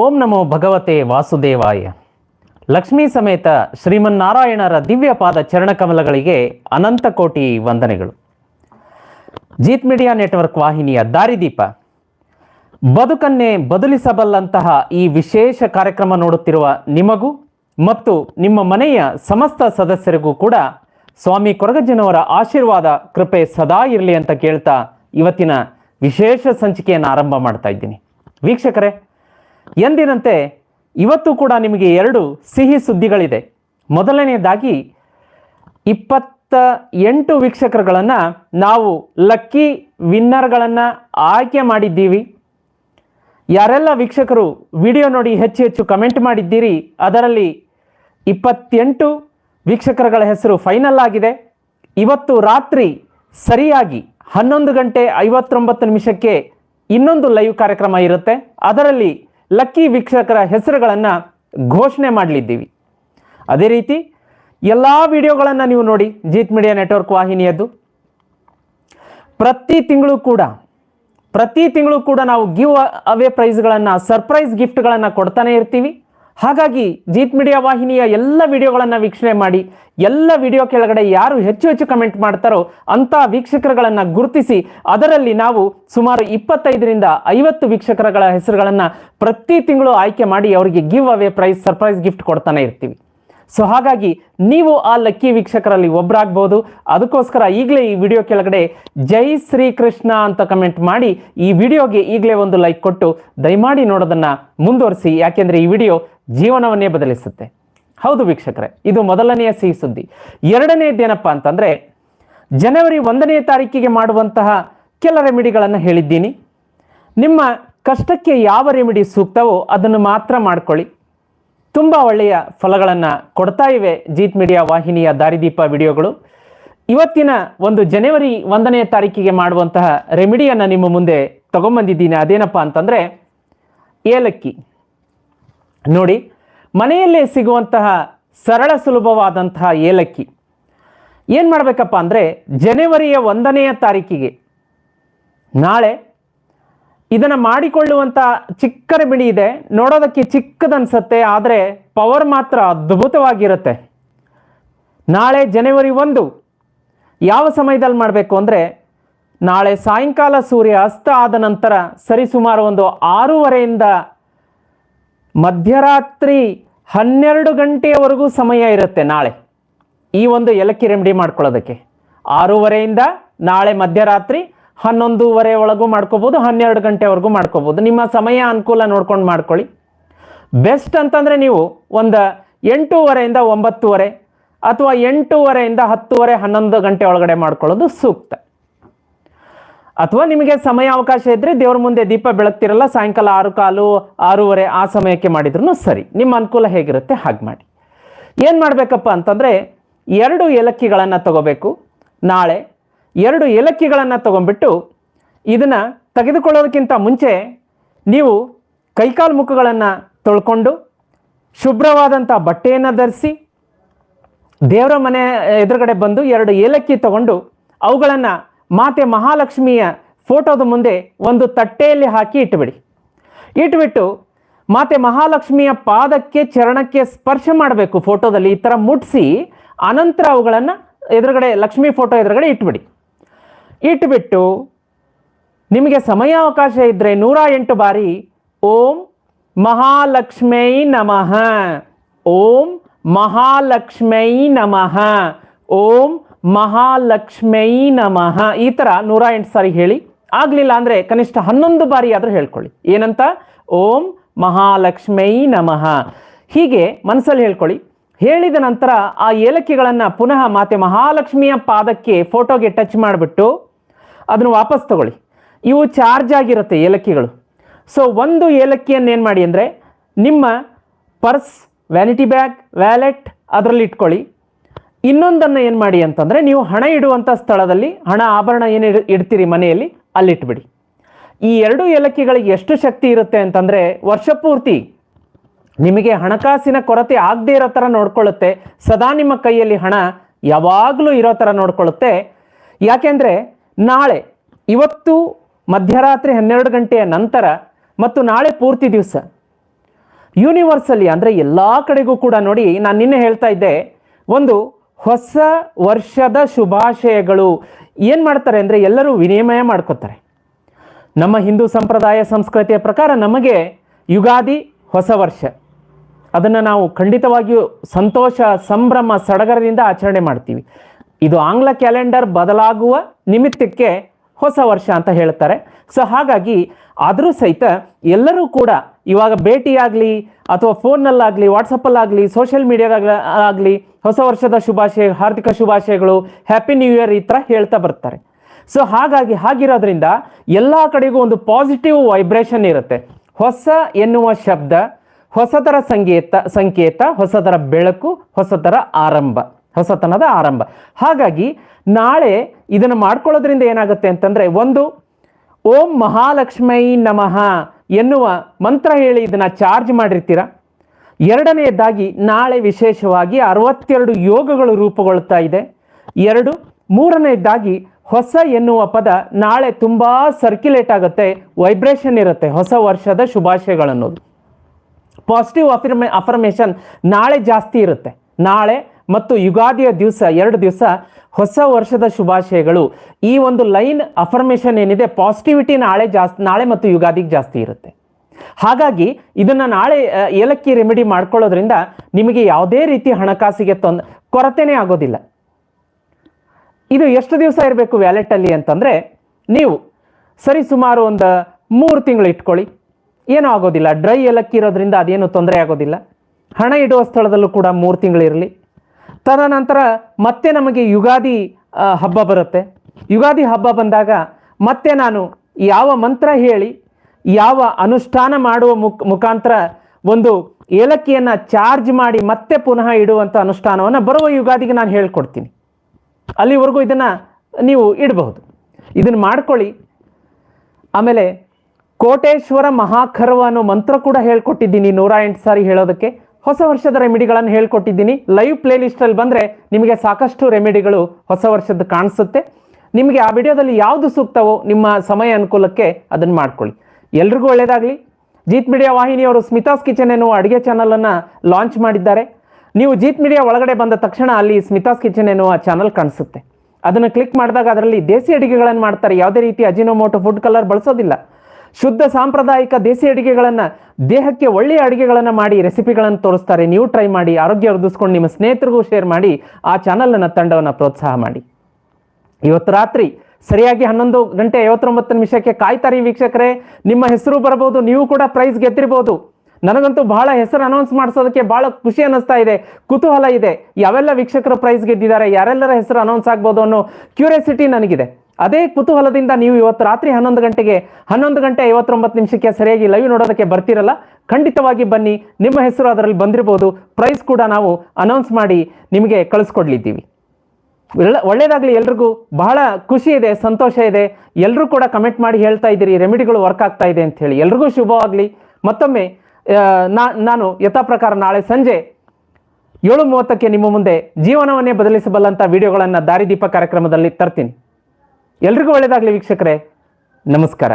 ಓಂ ನಮೋ ಭಗವತೆ ವಾಸುದೇವಾಯ. ಲಕ್ಷ್ಮೀ ಸಮೇತ ಶ್ರೀಮನ್ನಾರಾಯಣರ ದಿವ್ಯ ಪಾದ ಚರಣಕಮಲಗಳಿಗೆ ಅನಂತ ಕೋಟಿ ವಂದನೆಗಳು. ಜೀತ್ ಮೀಡಿಯಾ ನೆಟ್ವರ್ಕ್ ವಾಹಿನಿಯ ದಾರಿದೀಪ. ಬದುಕನ್ನೇ ಬದಲಿಸಬಲ್ಲಂತಹ ಈ ವಿಶೇಷ ಕಾರ್ಯಕ್ರಮ ನೋಡುತ್ತಿರುವ ನಿಮಗೂ ಮತ್ತು ನಿಮ್ಮ ಮನೆಯ ಸಮಸ್ತ ಸದಸ್ಯರಿಗೂ ಕೂಡ ಸ್ವಾಮಿ ಕೊರಗಜ್ಜನವರ ಆಶೀರ್ವಾದ ಕೃಪೆ ಸದಾ ಇರಲಿ ಅಂತ ಕೇಳ್ತಾ ಇವತ್ತಿನ ವಿಶೇಷ ಸಂಚಿಕೆಯನ್ನು ಆರಂಭ ಮಾಡ್ತಾ ಇದ್ದೀನಿ. ವೀಕ್ಷಕರೇ ಎಂದಿನಂತೆ ಇವತ್ತು ಕೂಡ ನಿಮಗೆ ಎರಡು ಸಿಹಿ ಸುದ್ದಿಗಳಿದೆ. ಮೊದಲನೆಯದಾಗಿ ಇಪ್ಪತ್ತ ಎಂಟು ವೀಕ್ಷಕರುಗಳನ್ನು ನಾವು ಲಕ್ಕಿ ವಿನ್ನರ್ಗಳನ್ನು ಆಯ್ಕೆ ಮಾಡಿದ್ದೀವಿ. ಯಾರೆಲ್ಲ ವೀಕ್ಷಕರು ವಿಡಿಯೋ ನೋಡಿ ಹೆಚ್ಚು ಹೆಚ್ಚು ಕಮೆಂಟ್ ಮಾಡಿದ್ದೀರಿ, ಅದರಲ್ಲಿ ಇಪ್ಪತ್ತೆಂಟು ವೀಕ್ಷಕರುಗಳ ಹೆಸರು ಫೈನಲ್ ಆಗಿದೆ. ಇವತ್ತು ರಾತ್ರಿ ಸರಿಯಾಗಿ ಹನ್ನೊಂದು ಗಂಟೆ ಐವತ್ತೊಂಬತ್ತು ನಿಮಿಷಕ್ಕೆ ಇನ್ನೊಂದು ಲೈವ್ ಕಾರ್ಯಕ್ರಮ ಇರುತ್ತೆ. ಅದರಲ್ಲಿ ಲಕ್ಕಿ ವೀಕ್ಷಕರ ಹೆಸರುಗಳನ್ನು ಘೋಷಣೆ ಮಾಡಲಿದ್ದೀವಿ. ಅದೇ ರೀತಿ ಎಲ್ಲ ವಿಡಿಯೋಗಳನ್ನು ನೀವು ನೋಡಿ ಜೀತ್ ಮೀಡಿಯಾ ನೆಟ್ವರ್ಕ್ ವಾಹಿನಿಯದ್ದು. ಪ್ರತಿ ತಿಂಗಳು ಕೂಡ, ಪ್ರತಿ ತಿಂಗಳು ಕೂಡ ನಾವು ಗಿವ್ ಅವೇ ಪ್ರೈಸ್ಗಳನ್ನು ಸರ್ಪ್ರೈಸ್ ಗಿಫ್ಟ್ಗಳನ್ನು ಕೊಡ್ತಾನೆ ಇರ್ತೀವಿ. ಹಾಗಾಗಿ ಜೀತ್ ಮೀಡಿಯಾ ವಾಹಿನಿಯ ಎಲ್ಲ ವಿಡಿಯೋಗಳನ್ನು ವೀಕ್ಷಣೆ ಮಾಡಿ, ಎಲ್ಲ ವಿಡಿಯೋ ಕೆಳಗಡೆ ಯಾರು ಹೆಚ್ಚು ಹೆಚ್ಚು ಕಮೆಂಟ್ ಮಾಡ್ತಾರೋ ಅಂಥ ವೀಕ್ಷಕರುಗಳನ್ನು ಗುರುತಿಸಿ, ಅದರಲ್ಲಿ ನಾವು ಸುಮಾರು ಇಪ್ಪತ್ತೈದರಿಂದ ಐವತ್ತು ವೀಕ್ಷಕರಗಳ ಹೆಸರುಗಳನ್ನು ಪ್ರತಿ ತಿಂಗಳು ಆಯ್ಕೆ ಮಾಡಿ ಅವರಿಗೆ give away prize, surprise gift ಕೊಡ್ತಾನೆ ಇರ್ತೀವಿ. ಸೊ ಹಾಗಾಗಿ ನೀವು ಆ ಲಕ್ಕಿ ವೀಕ್ಷಕರಲ್ಲಿ ಒಬ್ಬರಾಗ್ಬೋದು ಅದಕ್ಕೋಸ್ಕರ ಈಗಲೇ ಈ ವಿಡಿಯೋ ಕೆಳಗಡೆ ಜೈ ಶ್ರೀಕೃಷ್ಣ ಅಂತ ಕಮೆಂಟ್ ಮಾಡಿ ಈ ವಿಡಿಯೋಗೆ ಈಗಲೇ ಒಂದು ಲೈಕ್ ಕೊಟ್ಟು ದಯಮಾಡಿ ನೋಡೋದನ್ನು ಮುಂದುವರಿಸಿ. ಯಾಕೆಂದರೆ ಈ ವಿಡಿಯೋ ಜೀವನವನ್ನೇ ಬದಲಿಸುತ್ತೆ. ಹೌದು ವೀಕ್ಷಕರೇ, ಇದು ಮೊದಲನೆಯ ಸಿಹಿ ಸುದ್ದಿ. ಎರಡನೇದೇನಪ್ಪ ಅಂತಂದರೆ, ಜನವರಿ ಒಂದನೇ ತಾರೀಕಿಗೆ ಮಾಡುವಂತಹ ಕೆಲ ರೆಮಿಡಿಗಳನ್ನು ಹೇಳಿದ್ದೀನಿ. ನಿಮ್ಮ ಕಷ್ಟಕ್ಕೆ ಯಾವ ರೆಮಿಡಿ ಸೂಕ್ತವೋ ಅದನ್ನು ಮಾತ್ರ ಮಾಡ್ಕೊಳ್ಳಿ. ತುಂಬ ಒಳ್ಳೆಯ ಫಲಗಳನ್ನು ಕೊಡ್ತಾ ಇವೆ ಜೀತ್ ಮೀಡಿಯಾ ವಾಹಿನಿಯ ದಾರಿದೀಪ ವಿಡಿಯೋಗಳು. ಇವತ್ತಿನ ಒಂದು ಜನವರಿ ಒಂದನೇ ತಾರೀಕಿಗೆ ಮಾಡುವಂತಹ ರೆಮಿಡಿಯನ್ನು ನಿಮ್ಮ ಮುಂದೆ ತಗೊಂಬಂದಿದ್ದೀನಿ. ಅದೇನಪ್ಪ ಅಂತಂದರೆ, ಏಲಕ್ಕಿ. ನೋಡಿ, ಮನೆಯಲ್ಲೇ ಸಿಗುವಂತಹ ಸರಳ ಸುಲಭವಾದಂತಹ ಏಲಕ್ಕಿ. ಏನು ಮಾಡಬೇಕಪ್ಪ ಅಂದರೆ, ಜನವರಿಯ ಒಂದನೆಯ ತಾರೀಕಿಗೆ ನಾಳೆ ಇದನ್ನು ಮಾಡಿಕೊಳ್ಳುವಂಥ ಚಿಕ್ಕ ಬಿಡಿ ಇದೆ. ನೋಡೋದಕ್ಕೆ ಚಿಕ್ಕದನ್ಸತ್ತೆ, ಆದರೆ ಪವರ್ ಮಾತ್ರ ಅದ್ಭುತವಾಗಿರುತ್ತೆ. ನಾಳೆ ಜನವರಿ ಒಂದು, ಯಾವ ಸಮಯದಲ್ಲಿ ಮಾಡಬೇಕು ಅಂದರೆ, ನಾಳೆ ಸಾಯಂಕಾಲ ಸೂರ್ಯ ಅಸ್ತ ಆದ ನಂತರ ಸರಿಸುಮಾರು ಒಂದು ಆರೂವರೆಯಿಂದ ಮಧ್ಯರಾತ್ರಿ ಹನ್ನೆರಡು ಗಂಟೆಯವರೆಗೂ ಸಮಯ ಇರುತ್ತೆ ನಾಳೆ. ಈ ಒಂದು ಎಲಕ್ಕಿ ರೆಮಿಡಿ ಮಾಡ್ಕೊಳ್ಳೋದಕ್ಕೆ. ಆರೂವರೆಯಿಂದ ನಾಳೆ ಮಧ್ಯರಾತ್ರಿ ಹನ್ನೊಂದೂವರೆ ಒಳಗೂ ಮಾಡ್ಕೋಬೋದು, ಹನ್ನೆರಡು ಗಂಟೆವರೆಗೂ ಮಾಡ್ಕೋಬೋದು. ನಿಮ್ಮ ಸಮಯ ಅನುಕೂಲ ನೋಡ್ಕೊಂಡು ಮಾಡ್ಕೊಳ್ಳಿ. ಬೆಸ್ಟ್ ಅಂತಂದರೆ ನೀವು ಒಂದು ಎಂಟೂವರೆಯಿಂದ ಒಂಬತ್ತುವರೆ ಅಥವಾ ಎಂಟೂವರೆಯಿಂದ ಹತ್ತುವರೆ, ಹನ್ನೊಂದು ಗಂಟೆ ಒಳಗಡೆ ಮಾಡ್ಕೊಳ್ಳೋದು ಸೂಕ್ತ. ಅಥವಾ ನಿಮಗೆ ಸಮಯ ಅವಕಾಶ ಇದ್ದರೆ ದೇವ್ರ ಮುಂದೆ ದೀಪ ಬೆಳಗ್ತಿರಲ್ಲ, ಸಾಯಂಕಾಲ ಆರು ಕಾಲು ಆರೂವರೆ ಆ ಸಮಯಕ್ಕೆ ಮಾಡಿದ್ರೂ ಸರಿ. ನಿಮ್ಮ ಅನುಕೂಲ ಹೇಗಿರುತ್ತೆ ಹಾಗೆ ಮಾಡಿ. ಏನು ಮಾಡಬೇಕಪ್ಪ ಅಂತಂದರೆ, ಎರಡು ಏಲಕ್ಕಿಗಳನ್ನು ತಗೋಬೇಕು. ನಾಳೆ ಎರಡು ಏಲಕ್ಕಿಗಳನ್ನು ತಗೊಂಡ್ಬಿಟ್ಟು ಇದನ್ನು ತೆಗೆದುಕೊಳ್ಳೋದಕ್ಕಿಂತ ಮುಂಚೆ ನೀವು ಕೈಕಾಲು ಮುಖಗಳನ್ನು ತೊಳ್ಕೊಂಡು ಶುಭ್ರವಾದಂಥ ಬಟ್ಟೆಯನ್ನು ಧರಿಸಿ ದೇವರ ಮನೆ ಎದುರುಗಡೆ ಬಂದು ಎರಡು ಏಲಕ್ಕಿ ತಗೊಂಡು ಅವುಗಳನ್ನು ಮಾತೆ ಮಹಾಲಕ್ಷ್ಮಿಯ ಫೋಟೋದ ಮುಂದೆ ಒಂದು ತಟ್ಟೆಯಲ್ಲಿ ಹಾಕಿ ಇಟ್ಟುಬಿಡಿ. ಇಟ್ಬಿಟ್ಟು ಮಾತೆ ಮಹಾಲಕ್ಷ್ಮಿಯ ಪಾದಕ್ಕೆ, ಚರಣಕ್ಕೆ ಸ್ಪರ್ಶ ಮಾಡಬೇಕು ಫೋಟೋದಲ್ಲಿ. ಈ ಥರ ಮುಟ್ಟಿಸಿ ಅನಂತರ ಅವುಗಳನ್ನು ಎದುರುಗಡೆ, ಲಕ್ಷ್ಮಿ ಫೋಟೋ ಎದುರುಗಡೆ ಇಟ್ಬಿಡಿ. ಇಟ್ಬಿಟ್ಟು ನಿಮಗೆ ಸಮಯಾವಕಾಶ ಇದ್ದರೆ ನೂರ ಎಂಟು ಬಾರಿ ಓಂ ಮಹಾಲಕ್ಷ್ಮೈ ನಮಃ. ಓಂ ಮಹಾಲಕ್ಷ್ಮೈ ನಮಃ. ಓಂ ಮಹಾಲಕ್ಷ್ಮೈ ನಮಃ. ಈ ಥರ ನೂರ ಎಂಟು ಸಾರಿ ಹೇಳಿ. ಆಗಲಿಲ್ಲ ಅಂದರೆ ಕನಿಷ್ಠ ಹನ್ನೊಂದು ಬಾರಿ ಆದರೂ ಹೇಳ್ಕೊಳ್ಳಿ. ಏನಂತ? ಓಂ ಮಹಾಲಕ್ಷ್ಮೈ ನಮಃ. ಹೀಗೆ ಮನಸ್ಸಲ್ಲಿ ಹೇಳ್ಕೊಳ್ಳಿ. ಹೇಳಿದ ನಂತರ ಆ ಏಲಕ್ಕಿಗಳನ್ನು ಪುನಃ ಮಾತೆ ಮಹಾಲಕ್ಷ್ಮಿಯ ಪಾದಕ್ಕೆ ಫೋಟೋಗೆ ಟಚ್ ಮಾಡಿಬಿಟ್ಟು ಅದನ್ನು ವಾಪಸ್ ತಗೊಳ್ಳಿ. ಇವು ಚಾರ್ಜ್ ಆಗಿರುತ್ತೆ ಏಲಕ್ಕಿಗಳು. ಸೊ ಒಂದು ಏಲಕ್ಕಿಯನ್ನು ಏನು ಮಾಡಿ ಅಂದರೆ ನಿಮ್ಮ ಪರ್ಸ್ ವ್ಯಾನಿಟಿ ಬ್ಯಾಗ್ ವ್ಯಾಲೆಟ್ ಅದರಲ್ಲಿ ಇಟ್ಕೊಳ್ಳಿ. ಇನ್ನೊಂದನ್ನು ಏನು ಮಾಡಿ ಅಂತಂದರೆ ನೀವು ಹಣ ಇಡುವಂಥ ಸ್ಥಳದಲ್ಲಿ ಹಣ ಆಭರಣ ಏನು ಇಡ್- ಇಡ್ತೀರಿ ಮನೆಯಲ್ಲಿ ಅಲ್ಲಿಟ್ಬಿಡಿ. ಈ ಎರಡು ಏಲಕ್ಕಿಗಳಿಗೆ ಎಷ್ಟು ಶಕ್ತಿ ಇರುತ್ತೆ ಅಂತಂದರೆ ವರ್ಷ ಪೂರ್ತಿ ನಿಮಗೆ ಹಣಕಾಸಿನ ಕೊರತೆ ಆಗದೇ ಇರೋ ಥರ ನೋಡ್ಕೊಳ್ಳುತ್ತೆ. ಸದಾ ನಿಮ್ಮ ಕೈಯಲ್ಲಿ ಹಣ ಯಾವಾಗಲೂ ಇರೋ ಥರ ನೋಡ್ಕೊಳ್ಳುತ್ತೆ. ಯಾಕೆಂದರೆ ನಾಳೆ, ಇವತ್ತು ಮಧ್ಯರಾತ್ರಿ ಹನ್ನೆರಡು ಗಂಟೆಯ ನಂತರ ಮತ್ತು ನಾಳೆ ಪೂರ್ತಿ ದಿವಸ ಯೂನಿವರ್ಸಲಿ ಅಂದರೆ ಎಲ್ಲ ಕಡೆಗೂ ಕೂಡ ನೋಡಿ ನಾನು ನಿನ್ನೆ ಹೇಳ್ತಾ ಇದ್ದೆ, ಒಂದು ಹೊಸ ವರ್ಷದ ಶುಭಾಶಯಗಳು. ಏನು ಮಾಡ್ತಾರೆ ಅಂದರೆ ಎಲ್ಲರೂ ವಿನಿಮಯ ಮಾಡ್ಕೋತಾರೆ. ನಮ್ಮ ಹಿಂದೂ ಸಂಪ್ರದಾಯ ಸಂಸ್ಕೃತಿಯ ಪ್ರಕಾರ ನಮಗೆ ಯುಗಾದಿ ಹೊಸ ವರ್ಷ. ಅದನ್ನು ನಾವು ಖಂಡಿತವಾಗಿಯೂ ಸಂತೋಷ, ಸಂಭ್ರಮ, ಸಡಗರದಿಂದ ಆಚರಣೆ ಮಾಡ್ತೀವಿ. ಇದು ಆಂಗ್ಲ ಕ್ಯಾಲೆಂಡರ್ ಬದಲಾಗುವ ನಿಮಿತ್ತಕ್ಕೆ ಹೊಸ ವರ್ಷ ಅಂತ ಹೇಳ್ತಾರೆ. ಸೊ ಹಾಗಾಗಿ ಆದರೂ ಸಹಿತ ಎಲ್ಲರೂ ಕೂಡ ಇವಾಗ ಭೇಟಿಯಾಗಲಿ ಅಥವಾ ಫೋನ್ನಲ್ಲಾಗಲಿ, ವಾಟ್ಸಪ್ಪಲ್ಲಾಗಲಿ ಸೋಷಿಯಲ್ ಮೀಡಿಯಾದಾಗ ಆಗಲಿ ಹೊಸ ವರ್ಷದ ಶುಭಾಶಯ, ಹಾರ್ದಿಕ ಶುಭಾಶಯಗಳು ಹ್ಯಾಪಿ ನ್ಯೂ ಇಯರ್ ಈ ಥರ ಹೇಳ್ತಾ ಬರ್ತಾರೆ. ಸೊ ಹಾಗಾಗಿ ಹಾಗಿರೋದ್ರಿಂದ ಎಲ್ಲ ಕಡೆಗೂ ಒಂದು ಪಾಸಿಟಿವ್ ವೈಬ್ರೇಷನ್ ಇರುತ್ತೆ. ಹೊಸ ಎನ್ನುವ ಶಬ್ದ ಹೊಸದರ ಸಂಗೀತ ಸಂಕೇತ ಹೊಸದರ ಬೆಳಕು ಹೊಸದರ ಆರಂಭ, ಹೊಸತನದ ಆರಂಭ. ಹಾಗಾಗಿ ನಾಳೆ ಇದನ್ನು ಮಾಡ್ಕೊಳ್ಳೋದ್ರಿಂದ ಏನಾಗುತ್ತೆ ಅಂತಂದರೆ ಒಂದು, ಓಂ ಮಹಾಲಕ್ಷ್ಮೈ ನಮಃ. ಎನ್ನುವ ಮಂತ್ರ ಹೇಳಿ ಇದನ್ನು ಚಾರ್ಜ್ ಮಾಡಿರ್ತೀರ? ಎರಡನೆಯದಾಗಿ ನಾಳೆ ವಿಶೇಷವಾಗಿ ಅರವತ್ತೆರಡು ಯೋಗಗಳು ರೂಪುಗೊಳ್ತಾ ಇದೆ. ಎರಡು, ಮೂರನೆಯದಾಗಿ ಹೊಸ ಎನ್ನುವ ಪದ ನಾಳೆ ತುಂಬ ಸರ್ಕ್ಯುಲೇಟ್ ಆಗುತ್ತೆ ವೈಬ್ರೇಷನ್ ಇರುತ್ತೆ ಹೊಸ ವರ್ಷದ ಶುಭಾಶಯಗಳನ್ನೋದು. ಪಾಸಿಟಿವ್ ಅಫಿರ್ಮೆ ಅಫರ್ಮೇಷನ್ ನಾಳೆ ಜಾಸ್ತಿ ಇರುತ್ತೆ. ನಾಳೆ ಮತ್ತು ಯುಗಾದಿಯ ದಿವಸ, ಎರಡು ದಿವಸ ಹೊಸ ವರ್ಷದ ಶುಭಾಶಯಗಳು. ಈ ಒಂದು ಲೈನ್ ಅಫರ್ಮೇಷನ್ ಏನಿದೆ ಪಾಸಿಟಿವಿಟಿ ನಾಳೆ ಜಾಸ್ತಿ, ನಾಳೆ ಮತ್ತು ಯುಗಾದಿಗೆ ಜಾಸ್ತಿ ಇರುತ್ತೆ. ಹಾಗಾಗಿ ಇದನ್ನು ನಾಳೆ ಏಲಕ್ಕಿ ರೆಮಿಡಿ ಮಾಡ್ಕೊಳ್ಳೋದ್ರಿಂದ ನಿಮಗೆ ಯಾವುದೇ ರೀತಿ ಹಣಕಾಸಿಗೆ ತೊಂದ ಕೊರತೆನೇ ಆಗೋದಿಲ್ಲ. ಇದು ಎಷ್ಟು ದಿವಸ ಇರಬೇಕು ವ್ಯಾಲೆಟಲ್ಲಿ ಅಂತಂದರೆ, ನೀವು ಸರಿ ಸುಮಾರು ಒಂದು ಮೂರು ತಿಂಗಳು ಇಟ್ಕೊಳ್ಳಿ. ಏನೂ ಆಗೋದಿಲ್ಲ. ಡ್ರೈ ಏಲಕ್ಕಿ ಇರೋದ್ರಿಂದ ಅದೇನು ತೊಂದರೆ ಆಗೋದಿಲ್ಲ. ಹಣ ಇಡುವ ಸ್ಥಳದಲ್ಲೂ ಕೂಡ ಮೂರು ತಿಂಗಳಿರಲಿ ತದನಂತರ ಮತ್ತೆ ನಮಗೆ ಯುಗಾದಿ ಹಬ್ಬ ಬರುತ್ತೆ. ಯುಗಾದಿ ಹಬ್ಬ ಬಂದಾಗ ಮತ್ತೆ ನಾನು ಯಾವ ಮಂತ್ರ ಹೇಳಿ, ಯಾವ ಅನುಷ್ಠಾನ ಮಾಡುವ ಮುಖ ಮುಖಾಂತರ ಒಂದು ಏಲಕ್ಕಿಯನ್ನು ಚಾರ್ಜ್ ಮಾಡಿ ಮತ್ತೆ ಪುನಃ ಇಡುವಂಥ ಅನುಷ್ಠಾನವನ್ನು ಬರುವ ಯುಗಾದಿಗೆ ನಾನು ಹೇಳ್ಕೊಡ್ತೀನಿ. ಅಲ್ಲಿವರೆಗೂ ಇದನ್ನು ನೀವು ಇಡಬಹುದು. ಇದನ್ನು ಮಾಡ್ಕೊಳ್ಳಿ. ಆಮೇಲೆ ಕೋಟೇಶ್ವರ ಮಹಾಖರ್ವ ಅನ್ನೋ ಮಂತ್ರ ಕೂಡ ಹೇಳ್ಕೊಟ್ಟಿದ್ದೀನಿ ನೂರ ಎಂಟು ಸಾರಿ ಹೇಳೋದಕ್ಕೆ. ಹೊಸ ವರ್ಷದ ರೆಮಿಡಿಗಳನ್ನು ಹೇಳ್ಕೊಟ್ಟಿದ್ದೀನಿ. ಲೈವ್ ಪ್ಲೇ ಲಿಸ್ಟಲ್ಲಿ ಬಂದರೆ ನಿಮಗೆ ಸಾಕಷ್ಟು ರೆಮಿಡಿಗಳು ಹೊಸ ವರ್ಷದ ಕಾಣಿಸುತ್ತೆ. ನಿಮಗೆ ಆ ವಿಡಿಯೋದಲ್ಲಿ ಯಾವುದು ಸೂಕ್ತವೋ ನಿಮ್ಮ ಸಮಯ ಅನುಕೂಲಕ್ಕೆ ಅದನ್ನು ಮಾಡ್ಕೊಳ್ಳಿ. ಎಲ್ರಿಗೂ ಒಳ್ಳೆಯದಾಗಲಿ ಜೀತ್ ಮೀಡಿಯಾ ವಾಹಿನಿಯವರು ಸ್ಮಿತಾಸ್ ಕಿಚನ್ ಎನ್ನುವ ಅಡುಗೆ ಚಾನಲನ್ನು ಲಾಂಚ್ ಮಾಡಿದ್ದಾರೆ. ನೀವು ಜೀತ್ ಮೀಡಿಯಾ ಒಳಗಡೆ ಬಂದ ತಕ್ಷಣ ಅಲ್ಲಿ ಸ್ಮಿತಾಸ್ ಕಿಚನ್ ಎನ್ನುವ ಚಾನಲ್ ಕಾಣಿಸುತ್ತೆ. ಅದನ್ನು ಕ್ಲಿಕ್ ಮಾಡಿದಾಗ ಅದರಲ್ಲಿ ದೇಸಿ ಅಡುಗೆಗಳನ್ನು ಮಾಡ್ತಾರೆ. ಯಾವುದೇ ರೀತಿ ಅಜಿನೋಮೋಟೋ ಫುಡ್ ಕಲರ್ ಬಳಸೋದಿಲ್ಲ. ಶುದ್ಧ ಸಾಂಪ್ರದಾಯಿಕ ದೇಸಿ ಅಡುಗೆಗಳನ್ನು, ದೇಹಕ್ಕೆ ಒಳ್ಳೆಯ ಅಡುಗೆಗಳನ್ನು ಮಾಡಿ, ರೆಸಿಪಿಗಳನ್ನು ತೋರಿಸ್ತಾರೆ. ನೀವು ಟ್ರೈ ಮಾಡಿ, ಆರೋಗ್ಯ ವೃದ್ಧಿಸ್ಕೊಂಡು ನಿಮ್ಮ ಸ್ನೇಹಿತರಿಗೂ ಶೇರ್ ಮಾಡಿ, ಆ ಚಾನಲ್ನ ತಂಡವನ್ನು ಪ್ರೋತ್ಸಾಹ ಮಾಡಿ. ಇವತ್ತು ರಾತ್ರಿ ಸರಿಯಾಗಿ ಹನ್ನೊಂದು ಗಂಟೆ ಐವತ್ತೊಂಬತ್ತು ನಿಮಿಷಕ್ಕೆ ಕಾಯ್ತಾರೆ ವೀಕ್ಷಕರೇ. ನಿಮ್ಮ ಹೆಸರು ಬರಬಹುದು, ನೀವು ಕೂಡ ಪ್ರೈಸ್ ಗೆದ್ದಿರಬಹುದು ನನಗಂತೂ ಬಹಳ ಹೆಸರು ಅನೌನ್ಸ್ ಮಾಡಿಸೋದಕ್ಕೆ ಬಹಳ ಖುಷಿ ಅನ್ನಿಸ್ತಾ ಇದೆ, ಕುತೂಹಲ ಇದೆ. ಯಾವೆಲ್ಲ ವೀಕ್ಷಕರು ಪ್ರೈಸ್ ಗೆದ್ದಿದ್ದಾರೆ, ಯಾರೆಲ್ಲರ ಹೆಸರು ಅನೌನ್ಸ್ ಆಗ್ಬೋದು ಅನ್ನೋ ಕ್ಯೂರಿಯಾಸಿಟಿ ನನಗಿದೆ. ಅದೇ ಕುತೂಹಲದಿಂದ ನೀವು ಇವತ್ತು ರಾತ್ರಿ ಹನ್ನೊಂದು ಗಂಟೆಗೆ, ಹನ್ನೊಂದು ಗಂಟೆ ಐವತ್ತೊಂಬತ್ತು ನಿಮಿಷಕ್ಕೆ ಸರಿಯಾಗಿ ಲೈವ್ ನೋಡೋದಕ್ಕೆ ಬರ್ತಿರಲ್ಲ? ಖಂಡಿತವಾಗಿ ಬನ್ನಿ. ನಿಮ್ಮ ಹೆಸರು ಅದರಲ್ಲಿ ಬಂದಿರಬಹುದು. ಪ್ರೈಸ್ ಕೂಡ ನಾವು ಅನೌನ್ಸ್ ಮಾಡಿ ನಿಮಗೆ ಕಳಿಸ್ಕೊಡ್ಲಿದ್ದೀವಿ. ಒಳ್ಳೆಯದಾಗಲಿ ಒಳ್ಳೇದಾಗ್ಲಿ ಎಲ್ರಿಗೂ. ಬಹಳ ಖುಷಿ ಇದೆ, ಸಂತೋಷ ಇದೆ. ಎಲ್ಲರೂ ಕೂಡ ಕಮೆಂಟ್ ಮಾಡಿ ಹೇಳ್ತಾ ಇದ್ದೀರಿ. ರೆಮಿಡಿಗಳು ವರ್ಕ್ ಆಗ್ತಾ ಇದೆ ಅಂತ ಹೇಳಿ. ಎಲ್ರಿಗೂ ಶುಭವಾಗಲಿ. ಮತ್ತೊಮ್ಮೆ ನಾ- ನಾನು ಯಥಾ ಪ್ರಕಾರ ನಾಳೆ ಸಂಜೆ ಏಳು ಮೂವತ್ತಕ್ಕೆ ನಿಮ್ಮ ಮುಂದೆ ಜೀವನವನ್ನೇ ಬದಲಿಸಬಲ್ಲಂಥ ವಿಡಿಯೋಗಳನ್ನು ದಾರಿದೀಪ ಕಾರ್ಯಕ್ರಮದಲ್ಲಿ ತರ್ತೀನಿ. ಎಲ್ರಿಗೂ ಒಳ್ಳೇದಾಗಲಿ ವೀಕ್ಷಕರೇ. ನಮಸ್ಕಾರ.